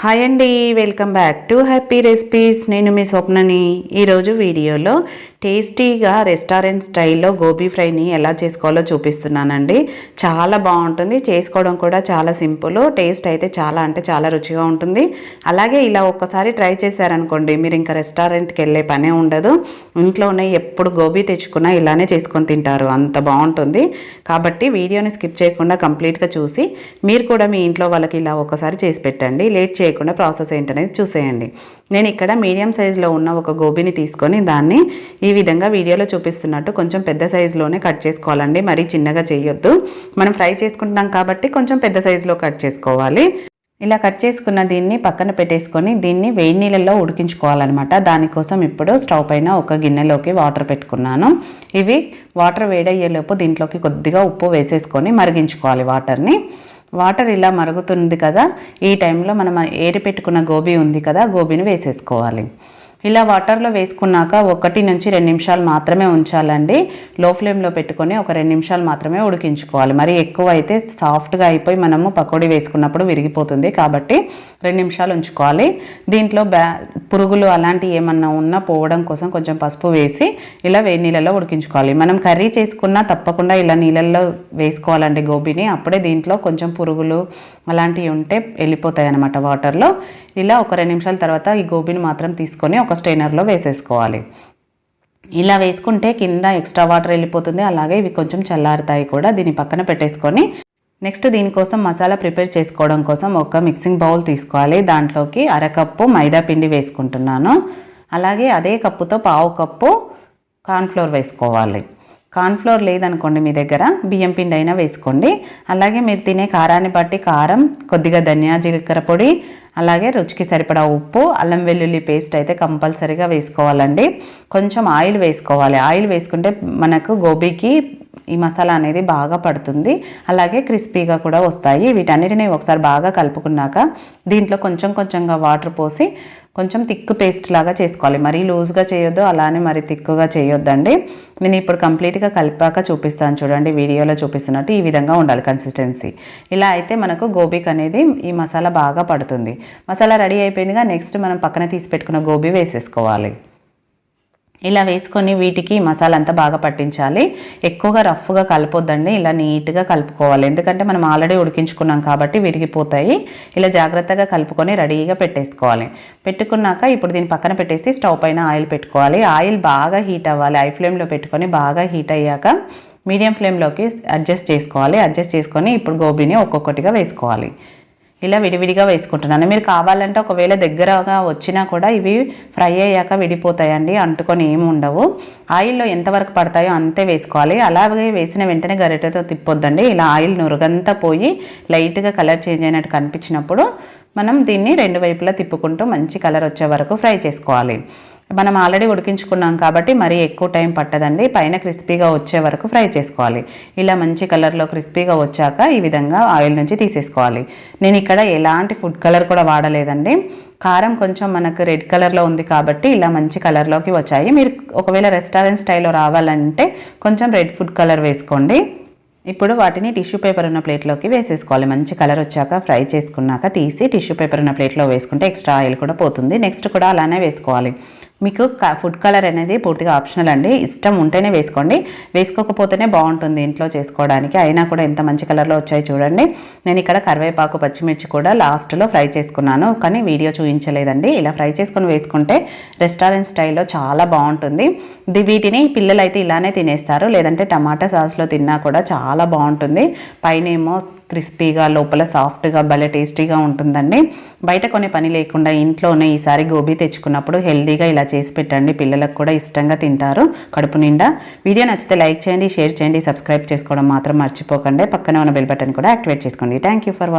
Hi అండి welcome back to happy recipes నేను మీ స్వప్నని ఈరోజు వీడియోలో టేస్టీగా రెస్టారెంట్ స్టైల్లో గోబీ ఫ్రైని ఎలా చేసుకోవాలో చూపిస్తున్నానండి. చాలా బాగుంటుంది చేసుకోవడం కూడా చాలా సింపుల్. టేస్ట్ అయితే చాలా అంటే చాలా రుచిగా ఉంటుంది. అలాగే ఇలా ఒక్కసారి ట్రై చేశారనుకోండి మీరు ఇంకా రెస్టారెంట్కి వెళ్ళే పనే ఉండదు. ఇంట్లోనే ఎప్పుడు గోబీ తెచ్చుకున్నా ఇలానే చేసుకొని తింటారు అంత బాగుంటుంది. కాబట్టి వీడియోని స్కిప్ చేయకుండా కంప్లీట్గా చూసి మీరు కూడా మీ ఇంట్లో వాళ్ళకి ఇలా ఒక్కసారి చేసి పెట్టండి. లేట్ లేకుండా ప్రాసెస్ ఏంటనేది చూసేయండి. నేను ఇక్కడ మీడియం సైజులో ఉన్న ఒక గోబీని తీసుకొని దాన్ని ఈ విధంగా వీడియోలో చూపిస్తున్నట్టు కొంచెం పెద్ద సైజులోనే కట్ చేసుకోవాలండి. మరీ చిన్నగా చేయొద్దు. మనం ఫ్రై చేసుకుంటున్నాం కాబట్టి కొంచెం పెద్ద సైజులో కట్ చేసుకోవాలి. ఇలా కట్ చేసుకున్న దీన్ని పక్కన పెట్టేసుకొని దీన్ని వేడి నీళ్ళల్లో ఉడికించుకోవాలన్నమాట. దానికోసం ఇప్పుడు స్టవ్ పైన ఒక గిన్నెలోకి వాటర్ పెట్టుకున్నాను. ఇవి వాటర్ వేడయ్యేలోపు దీంట్లోకి కొద్దిగా ఉప్పు వేసేసుకొని మరిగించుకోవాలి వాటర్ని. వాటర్ ఇలా మరుగుతుంది కదా ఈ టైంలో మనం ఏరి పెట్టుకున్న గోబీ ఉంది కదా గోబీని వేసేసుకోవాలి. ఇలా వాటర్లో వేసుకున్నాక ఒకటి నుంచి రెండు నిమిషాలు మాత్రమే ఉంచాలండి. లో ఫ్లేమ్లో పెట్టుకొని ఒక రెండు నిమిషాలు మాత్రమే ఉడికించుకోవాలి. మరి ఎక్కువ అయితే సాఫ్ట్గా అయిపోయి మనము పకోడీ వేసుకున్నప్పుడు విరిగిపోతుంది కాబట్టి రెండు నిమిషాలు ఉంచుకోవాలి. దీంట్లో బ్యా పురుగులు అలాంటివి ఏమన్నా ఉన్నా పోవడం కోసం కొంచెం పసుపు వేసి ఇలా వేడి నీళ్ళలో ఉడికించుకోవాలి. మనం కర్రీ చేసుకున్నా తప్పకుండా ఇలా నీళ్ళల్లో వేసుకోవాలండి గోబీని. అప్పుడే దీంట్లో కొంచెం పురుగులు అలాంటివి ఉంటే వెళ్ళిపోతాయి అనమాట వాటర్లో ఇలా ఒక రెండు నిమిషాల తర్వాత ఈ గోబీని మాత్రం తీసుకొని ఒక స్టైనర్లో వేసేసుకోవాలి. ఇలా వేసుకుంటే కింద ఎక్స్ట్రా వాటర్ వెళ్ళిపోతుంది. అలాగే ఇవి కొంచెం చల్లారుతాయి కూడా. దీన్ని పక్కన పెట్టేసుకొని నెక్స్ట్ దీనికోసం మసాలా ప్రిపేర్ చేసుకోవడం కోసం ఒక మిక్సింగ్ బౌల్ తీసుకోవాలి. దాంట్లోకి అరకప్పు మైదా పిండి వేసుకుంటున్నాను. అలాగే అదే కప్పుతో పావు కప్పు కార్న్ఫ్లోర్ వేసుకోవాలి. కార్న్ఫ్లోర్ లేదనుకోండి మీ దగ్గర బియ్యం పిండి అయినా వేసుకోండి. అలాగే మీరు తినే కారాన్ని బట్టి కారం కొద్దిగా ధనియా జీలకర్ర పొడి అలాగే రుచికి సరిపడా ఉప్పు అల్లం వెల్లుల్లి పేస్ట్ అయితే కంపల్సరీగా వేసుకోవాలండి. కొంచెం ఆయిల్ వేసుకోవాలి. ఆయిల్ వేసుకుంటే మనకు గోబీకి ఈ మసాలా అనేది బాగా పడుతుంది. అలాగే క్రిస్పీగా కూడా వస్తాయి. వీటన్నిటిని ఒకసారి బాగా కలుపుకున్నాక దీంట్లో కొంచెం కొంచెంగా వాటర్ పోసి కొంచెం థిక్ పేస్ట్ లాగా చేసుకోవాలి. మరీ లూజ్గా చేయొద్దు అలానే మరి థిక్గా చేయొద్దండి. నేను ఇప్పుడు కంప్లీట్గా కలిపాక చూపిస్తాను చూడండి వీడియోలో చూపిస్తున్నట్టు ఈ విధంగా ఉండాలి కన్సిస్టెన్సీ ఇలా అయితే మనకు గోబీకి అనేది ఈ మసాలా బాగా పడుతుంది. మసాలా రెడీ అయిపోయిందిగా నెక్స్ట్ మనం పక్కన తీసి పెట్టుకున్న గోబీ వేసేసుకోవాలి. ఇలా వేసుకొని వీటికి మసాలా అంతా బాగా పట్టించాలి. ఎక్కువగా రఫ్గా కలపొద్దండి. ఇలా నీట్గా కలుపుకోవాలి. ఎందుకంటే మనం ఆల్రెడీ ఉడికించుకున్నాం కాబట్టి విరిగిపోతాయి. ఇలా జాగ్రత్తగా కలుపుకొని రెడీగా పెట్టేసుకోవాలి. పెట్టుకున్నాక ఇప్పుడు దీన్ని పక్కన పెట్టేసి స్టవ్ పైన ఆయిల్ పెట్టుకోవాలి. ఆయిల్ బాగా హీట్ అవ్వాలి. ఐ ఫ్లేమ్లో పెట్టుకొని బాగా హీట్ అయ్యాక మీడియం ఫ్లేమ్లోకి అడ్జస్ట్ చేసుకోవాలి. అడ్జస్ట్ చేసుకొని ఇప్పుడు గోబీని ఒక్కొక్కటిగా వేసుకోవాలి. ఇలా విడివిడిగా వేసుకుంటున్నాను. మీరు కావాలంటే ఒకవేళ దగ్గరగా వచ్చినా కూడా ఇవి ఫ్రై అయ్యాక విడిపోతాయండి అంటుకొని ఏమి ఉండవు. ఆయిల్లో ఎంతవరకు పడతాయో అంతే వేసుకోవాలి. అలాగే వేసిన వెంటనే గరిటెతో తిప్పొద్దండి. ఇలా ఆయిల్ నురుగంతా పోయి లైట్గా కలర్ చేంజ్ అయినట్టు కనిపించినప్పుడు మనం దీన్ని రెండు వైపులా తిప్పుకుంటూ మంచి కలర్ వచ్చే వరకు ఫ్రై చేసుకోవాలి. మనం ఆల్రెడీ ఉడికించుకున్నాం కాబట్టి మరీ ఎక్కువ టైం పట్టదండి. పైన క్రిస్పీగా వచ్చే వరకు ఫ్రై చేసుకోవాలి. ఇలా మంచి కలర్లో క్రిస్పీగా వచ్చాక ఈ విధంగా ఆయిల్ నుంచి తీసేసుకోవాలి. నేను ఇక్కడ ఎలాంటి ఫుడ్ కలర్ కూడా వాడలేదండి. కారం కొంచెం మనకు రెడ్ కలర్లో ఉంది కాబట్టి ఇలా మంచి కలర్లోకి వచ్చాయి. మీరు ఒకవేళ రెస్టారెంట్ స్టైల్లో రావాలంటే కొంచెం రెడ్ ఫుడ్ కలర్ వేసుకోండి. ఇప్పుడు వాటిని టిష్యూ పేపర్ ఉన్న ప్లేట్లోకి వేసేసుకోవాలి. మంచి కలర్ వచ్చాక ఫ్రై చేసుకున్నాక తీసి టిష్యూ పేపర్ ఉన్న ప్లేట్లో వేసుకుంటే ఎక్స్ట్రా ఆయిల్ కూడా పోతుంది. నెక్స్ట్ కూడా అలానే వేసుకోవాలి. మీకు ఫుడ్ కలర్ అనేది పూర్తిగా ఆప్షనల్ అండి. ఇష్టం ఉంటేనే వేసుకోండి. వేసుకోకపోతేనే బాగుంటుంది ఇంట్లో చేసుకోవడానికి. అయినా కూడా ఎంత మంచి కలర్లో వచ్చాయి చూడండి. నేను ఇక్కడ కరివేపాకు పచ్చిమిర్చి కూడా లాస్ట్లో ఫ్రై చేసుకున్నాను. కానీ వీడియో చూపించలేదండి. ఇలా ఫ్రై చేసుకొని వేసుకుంటే రెస్టారెంట్ స్టైల్లో చాలా బాగుంటుంది. వీటిని పిల్లలు అయితే ఇలానే తినేస్తారు. లేదంటే టమాటా సాస్లో తిన్నా కూడా చాలా బాగుంటుంది. పైనేమో క్రిస్పీగా లోపల సాఫ్ట్గా భలే టేస్టీగా ఉంటుందండి. బయట కొన్ని పని లేకుండా ఇంట్లోనే ఈసారి గోబీ తెచ్చుకున్నప్పుడు హెల్దీగా ఇలా చేసి పెట్టండి. పిల్లలకు కూడా ఇష్టంగా తింటారు. కడుపు నిండా. వీడియో నచ్చితే లైక్ చేయండి షేర్ చేయండి సబ్స్క్రైబ్ చేసుకోవడం మాత్రం మర్చిపోకండి. పక్కనే ఉన్న బెల్ బటన్ కూడా యాక్టివేట్ చేసుకోండి. Thank you for watching